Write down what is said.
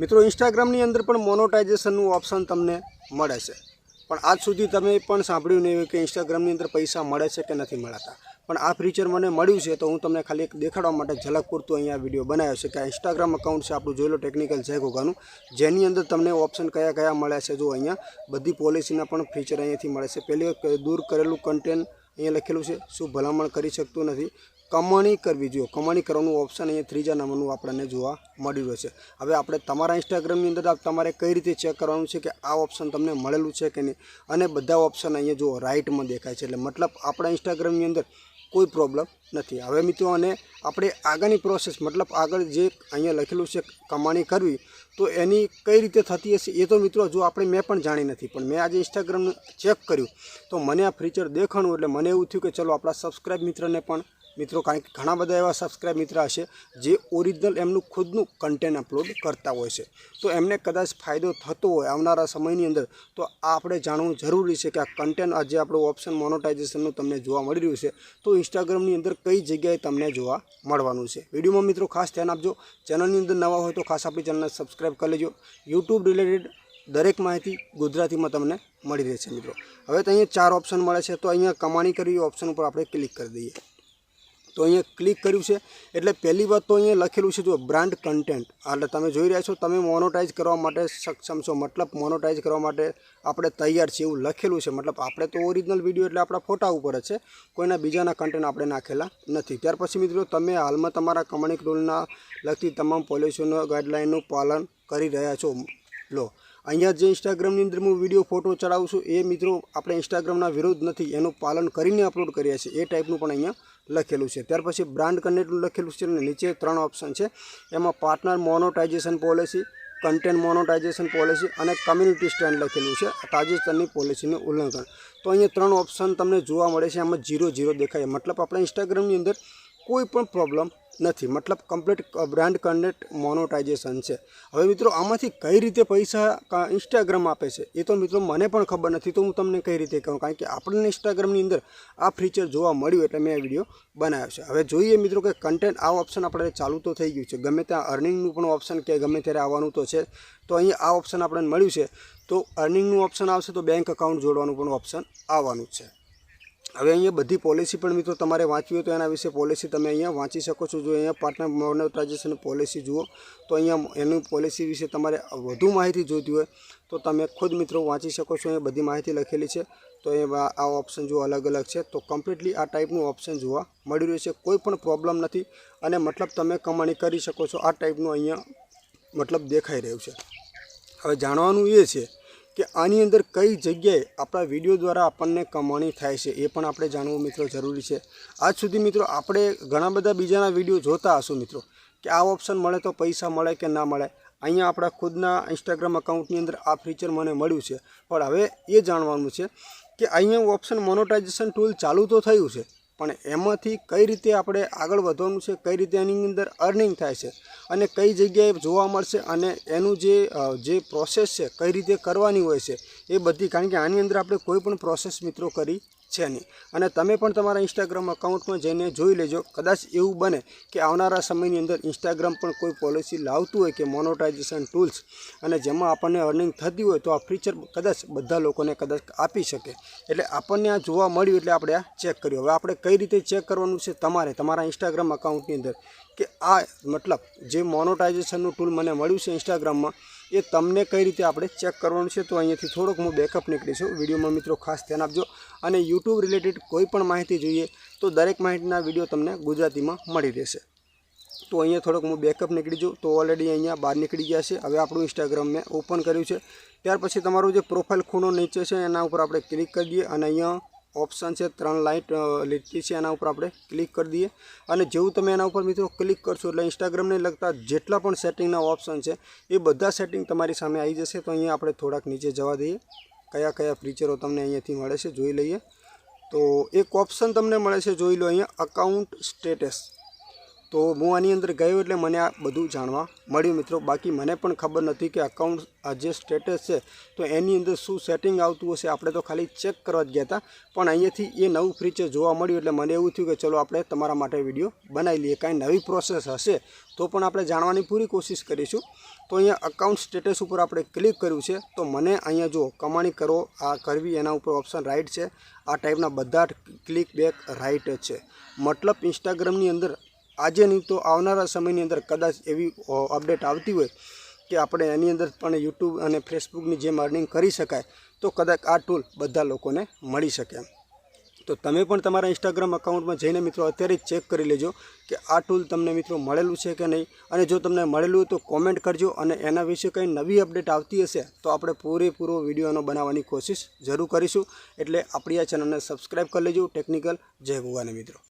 મિત્રો ઇન્સ્ટાગ્રામની અંદર પણ મોનોટાઇઝેશનનું ઓપ્શન તમને મળે છે. પણ આજ સુધી તમે પણ સાંભળ્યું નહીં હોય કે ઇન્સ્ટાગ્રામની અંદર પૈસા મળે છે કે નથી મળતા. પણ આ ફીચર મને મળ્યું છે, તો હું તમને ખાલી એક દેખાડવા માટે ઝલક પૂરતું અહીંયા વીડિયો બનાવ્યો છે કે આ ઇન્સ્ટાગ્રામ અકાઉન્ટ છે આપણું, જોઈ લો ટેકનિકલ છે ગોગાનું. જેની અંદર તમને ઓપ્શન કયા કયા મળે છે જો અહીંયા. બધી પોલિસીના પણ ફીચર અહીંયાથી મળે છે. પહેલી દૂર કરેલું કન્ટેન્ટ અહીંયા લખેલું છે, શું ભલામણ કરી શકતું નથી. કમાણી કરવી જોઈએ. કમાણી કરવાનું ઓપ્શન અહીંયા ત્રીજા નંબરનું આપણને જોવા મળી રહ્યું છે. હવે આપણે તમારા ઇન્સ્ટાગ્રામની અંદર તમારે કઈ રીતે ચેક કરવાનું છે કે આ ઓપ્શન તમને મળેલું છે કે નહીં? અને બધા ઓપ્શન અહીંયા જુઓ રાઇટમાં દેખાય છે. એટલે મતલબ આપણા ઇન્સ્ટાગ્રામની અંદર કોઈ પ્રોબ્લેમ નથી. હવે મિત્રો, અને આપણે આગળની પ્રોસેસ મતલબ આગળ જે અહીંયા લખેલું છે કમાણી કરવી, તો એની કઈ રીતે થતી હશે એ તો મિત્રો જો આપણે મેં પણ જાણી નથી, પણ મેં આજે ઇન્સ્ટાગ્રામનું ચેક કર્યું, તો મને આ ફીચર દેખાણું, એટલે મને એવું થયું કે ચલો આપણા સબસ્ક્રાઈબ મિત્રને પણ, મિત્રો કારણ કે ઘણા બધા એવા સબસ્ક્રાઈબ મિત્ર હશે, જે ઓરિજિનલ એમનું ખુદનું કન્ટેન્ટ અપલોડ કરતા હોય છે. તો એમને કદાચ ફાયદો થતો હોય આવનારા સમયની અંદર, તો આ આપણે જાણવું જરૂરી છે કે આ કન્ટેન્ટ આજે આપણું ઓપ્શન મોનોટાઇઝેશનનું તમને જોવા મળી રહ્યું છે, તો ઇન્સ્ટાગ્રામની અંદર કઈ જગ્યાએ તમને જોવા મળવાનું છે. વિડીયોમાં મિત્રો ખાસ ધ્યાન આપજો. ચેનલની અંદર નવા હોય તો ખાસ આપણી ચેનલને સબસ્ક્રાઈબ કરી લેજો. યુટ્યુબ રિલેટેડ દરેક માહિતી ગુજરાતીમાં તમને મળી રહેશે મિત્રો. હવે તો અહીંયા ચાર ઓપ્શન મળે છે. તો અહીંયા કમાણી કરવી ઓપ્શન ઉપર આપણે ક્લિક કરી દઈએ. તો અહીંયા ક્લિક કર્યું છે. એટલે પહેલી વાત તો અહીંયા લખેલું છે જો બ્રાન્ડ કન્ટેન્ટ એટલે તમે જોઈ રહ્યા છો, તમે મોનોટાઈઝ કરવા માટે સક્ષમ છો. મતલબ મોનોટાઈઝ કરવા માટે આપણે તૈયાર છીએ એવું લખેલું છે. મતલબ આપણે તો ઓરિજિનલ વીડિયો એટલે આપણા ફોટા ઉપર જ છે. કોઈના બીજાના કન્ટેન્ટ આપણે નાખેલા નથી. ત્યાર પછી મિત્રો, તમે હાલમાં તમારા કમાણી રૂલના લગતી તમામ પોલિસીઓનો ગાઈડલાઇનનું પાલન કરી રહ્યા છો. લો, અહીંયા જે ઇન્સ્ટાગ્રામની અંદર હું વીડિયો ફોટો ચડાવું છું, એ મિત્રો, આપણે ઇન્સ્ટાગ્રામના વિરોધ નથી. એનું પાલન કરીને અપલોડ કર્યા છે. એ ટાઈપનું પણ અહીંયા લખેલું છે. ત્યાર પછી બ્રાન્ડ કનેક્ટનું લખેલું છે અને નીચે ત્રણ ઓપ્શન છે. એમાં partner monetization policy content monetization policy અને કમ્યુનિટી સ્ટેન્ડ લખેલું છે તાજેતરની પોલિસીનું ઉલ્લંઘન. તો અહીંયા ત્રણ ઓપ્શન તમને જોવા મળે છે. એમાં જીરો જીરો દેખાય. મતલબ આપણે ઇન્સ્ટાગ્રામની અંદર કોઈ પણ પ્રોબ્લેમ નથી. મતલબ કમ્પ્લીટ બ્રાન્ડ કનેક્ટ મોનોટાઇઝેશન છે. હવે મિત્રો, આમાંથી કઈ રીતે પૈસા ઇન્સ્ટાગ્રામ આપે છે, એ તો મિત્રો મને પણ ખબર નથી, તો હું તમને કઈ રીતે કહું? કારણ કે આપણને ઇન્સ્ટાગ્રામની અંદર આ ફીચર જોવા મળ્યું એટલે મેં આ વીડિયો બનાવ્યો છે. હવે જોઈએ મિત્રો કે કન્ટેન્ટ આ ઓપ્શન આપણે ચાલુ તો થઈ ગયું છે. ગમે ત્યાં અર્નિંગનું પણ ઓપ્શન કે ગમે ત્યારે આવવાનું તો છે. તો અહીંયા આ ઓપ્શન આપણને મળ્યું છે. તો અર્નિંગનું ઓપ્શન આવશે તો બેંક અકાઉન્ટ જોડવાનું પણ ઓપ્શન આવવાનું છે. હવે અહીંયા બધી પોલિસી પણ મિત્રો તમારે વાંચવી હોય તો એના વિશે પોલિસી તમે અહીંયા વાંચી શકો છો. જો અહીંયા પાર્ટનર મોનેટાઇઝેશન પોલિસી જુઓ, તો અહીંયા એની પોલિસી વિશે તમારે વધુ માહિતી જોઈતી હોય તો તમે ખુદ મિત્રો વાંચી શકો છો. અહીંયા બધી માહિતી લખેલી છે. તો એ આ ઓપ્શન જો અલગ અલગ છે. તો કમ્પ્લીટલી આ ટાઈપનું ઓપ્શન જોવા મળી રહ્યું છે. કોઈ પણ પ્રોબ્લેમ નથી અને મતલબ તમે કમાણી કરી શકો છો. આ ટાઈપનું અહીંયા મતલબ દેખાઈ રહ્યું છે. હવે જાણવાનું એ છે કે આની અંદર કઈ જગ્યાએ આપણા વીડિયો દ્વારા આપણને કમાણી થાય છે એ પણ આપણે જાણવું મિત્રો જરૂરી છે. આજ સુધી મિત્રો આપણે ઘણા બધા બીજાના વીડિયો જોતા હશું મિત્રો. કે આ ઓપ્શન મળે તો પૈસા મળે કે ના મળે, અહીંયા આપણા ખુદના ઇન્સ્ટાગ્રામ અકાઉન્ટની અંદર આ ફીચર મને મળ્યું છે. પણ હવે એ જાણવાનું છે કે અહીંયા ઓપ્શન મોનોટાઇઝેશન ટૂલ ચાલુ તો થયું છે પણ એમાંથી કઈ રીતે આપણે આગળ વધવાનું છે, કઈ રીતે એની અંદર અર્નિંગ થાય છે અને કઈ જગ્યાએ જોવા મળશે અને એનું જે જે પ્રોસેસ છે, કઈ રીતે કરવાની હોય છે એ બધી, કારણ કે આની અંદર આપણે કોઈ પણ પ્રોસેસ મિત્રો કરી છે નહીં. અને તમે પણ તમારા ઇન્સ્ટાગ્રામ અકાઉન્ટમાં જઈને જોઈ લેજો. કદાચ એવું બને કે આવનારા સમયની અંદર ઇન્સ્ટાગ્રામ પણ કોઈ પોલિસી લાવતું હોય કે મોનોટાઇઝેશન ટૂલ્સ અને જેમાં આપણને અર્નિંગ થતી હોય તો આ ફીચર કદાચ બધા લોકોને કદાચ આપી શકે. એટલે આપણને આ જોવા મળ્યું એટલે આપણે આ ચેક કર્યું. હવે આપણે કઈ રીતે ચેક કરવાનું છે તમારે તમારા ઇન્સ્ટાગ્રામ અકાઉન્ટની અંદર? કે આ મતલબ જે મોનોટાઇઝેશનનું ટૂલ મને મળ્યું છે ઇન્સ્ટાગ્રામમાં એ તમને કઈ રીતે આપણે ચેક કરવાનું છે તો અહીંયાથી થોડોક હું બેકઅપ નીકળીશું વિડીયોમાં મિત્રો ખાસ ધ્યાન આપજો. અને યુટ્યુબ રિલેટેડ કોઈ પણ માહિતી જોઈએ તો દરેક માહિતીના વીડિયો તમને ગુજરાતીમાં મળી રહેશે. તો અહીંયા થોડોક હું બેકઅપ નીકળી જાઉં. તો ઓલરેડી અહીંયા બહાર નીકળી ગયા છે. હવે આપણું ઇન્સ્ટાગ્રામ મેં ઓપન કર્યું છે. ત્યાર પછી તમારું જે પ્રોફાઇલ ખૂણો નીચે છે એના ઉપર આપણે ક્લિક કરી દઈએ અને અહીંયા ઓપ્શન છે ત્રણ લાઇટ લીટી છે એના ઉપર આપણે ક્લિક કરી દઈએ. અને જેવું તમે એના ઉપર મિત્રો ક્લિક કરશો એટલે ઇન્સ્ટાગ્રામને લગતા જેટલા પણ સેટિંગના ઓપ્શન છે, એ બધા સેટિંગ તમારી સામે આવી જશે. તો અહીંયા આપણે થોડાક નીચે જવા દઈએ. કયા કયા ફીચરો તમને અહીંયાથી મળે છે જોઈ લઈએ. તો એક ઓપ્શન તમને મળે છે, જોઈ લો અહીંયા અકાઉન્ટ સ્ટેટસ તો હું આની અંદર ગયો એટલે મને આ બધું જાણવા મળ્યું મિત્રો. બાકી મને પણ ખબર નથી કે અકાઉન્ટ આ જે સ્ટેટસ છે, તો એની અંદર શું સેટિંગ આવતું હશે આપણે તો ખાલી ચેક કરવા જ ગયા હતા. પણ અહીંયાથી એ નવું ફીચર જોવા મળ્યું એટલે મને એવું થયું કે ચલો આપણે તમારા માટે વીડિયો બનાવી લઈએ. કાંઈ નવી પ્રોસેસ હશે તો પણ આપણે જાણવાની પૂરી કોશિશ કરીશું. તો અહીંયા અકાઉન્ટ સ્ટેટસ ઉપર આપણે ક્લિક કર્યું છે. તો મને અહીંયા જો કમાણી કરો, આ કરવી, એના ઉપર ઓપ્શન રાઇટ છે. આ ટાઈપના બધા ક્લિક બેક રાઇટ છે. મતલબ ઇન્સ્ટાગ્રામની અંદર આજે નહીં તો આવનારા સમયની અંદર કદાચ એવી અપડેટ આવતી હોય કે આપણે એની અંદર પણ યુટ્યુબ અને ફેસબુકની જેમ અર્નિંગ કરી શકાય, તો કદાચ આ ટૂલ બધા લોકોને મળી શકે તો તમે પણ તમારા ઇન્સ્ટાગ્રામ અકાઉન્ટમાં જઈને મિત્રો અત્યારે જ ચેક કરી લેજો કે આ ટૂલ તમને મિત્રો મળેલું છે કે નહીં. અને જો તમને મળેલું હોય તો કોમેન્ટ કરજો અને એના વિશે કંઈ નવી અપડેટ આવતી હશે, તો આપણે પૂરેપૂરો વિડીયોનો બનાવવાની કોશિશ જરૂર કરીશું. એટલે આપણી આ ચેનલને સબસ્ક્રાઈબ કરી લેજો ટેકનિકલ જય ભગવાને મિત્રો.